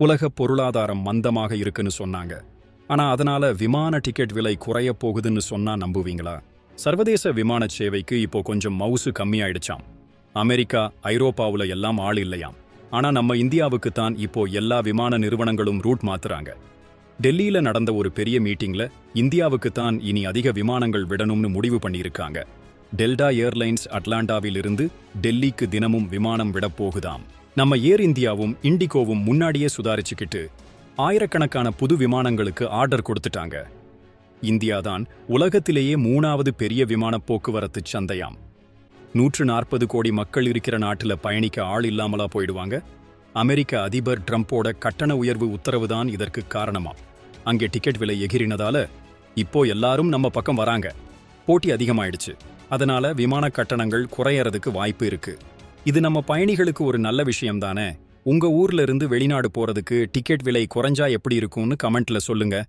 உலக பொருளாதாரம் மந்தமாக இருக்குன்னு சொன்னாங்க. ஆனா அதனால விமான டிக்கெட் விலை குறைய போகுதுன்னு சொன்னா நம்புவீங்களா? சர்வதேச விமான சேவைக்கு இப்போ கொஞ்சம் மவுசு கம்மியாயிடுச்சாம். அமெரிக்கா ஐரோப்பாவுல எல்லாம் ஆள் இல்லையாம். ஆனா நம்ம இந்தியாவுக்கு தான் இப்போ எல்லா விமான நிறுவனங்களும் ரூட் மாத்துறாங்க. டெல்லியில நடந்த ஒரு பெரிய மீட்டிங்ல இந்தியாவுக்கு தான் இனி அதிக விமானங்கள் விடணும்னு முடிவு பண்ணியிருக்காங்க. டெல்டா ஏர்லைன்ஸ் அட்லாண்டாவிலிருந்து டெல்லிக்கு தினமும் விமானம் விடப் போகுதாம். நம்ம ஏர் இந்தியாவும் இண்டிகோவும் முன்னாடியே சுதாரிச்சுக்கிட்டு ஆயிரக்கணக்கான புது விமானங்களுக்கு ஆர்டர் கொடுத்துட்டாங்க. இந்தியா தான் உலகத்திலேயே மூணாவது பெரிய விமான போக்குவரத்து சந்தையாம். நூற்று நாற்பது கோடி மக்கள் இருக்கிற நாட்டுல பயணிக்க ஆள் இல்லாமலா போயிடுவாங்க? அமெரிக்க அதிபர் ட்ரம்ப்போட கட்டண உயர்வு உத்தரவு தான் இதற்கு காரணமாம். அங்கே டிக்கெட் விலை எகிரினதால இப்போ எல்லாரும் நம்ம பக்கம் வராங்க. போட்டி அதிகமாயிடுச்சு. அதனால விமான கட்டணங்கள் குறையறதுக்கு வாய்ப்பு இருக்கு. இது நம்ம பயணிகளுக்கு ஒரு நல்ல விஷயம் தானே? உங்க ஊர்ல இருந்து வெளிநாடு போறதுக்கு டிக்கெட் விலை குறைஞ்சா எப்படி இருக்கும்னு கமெண்ட்ல சொல்லுங்க.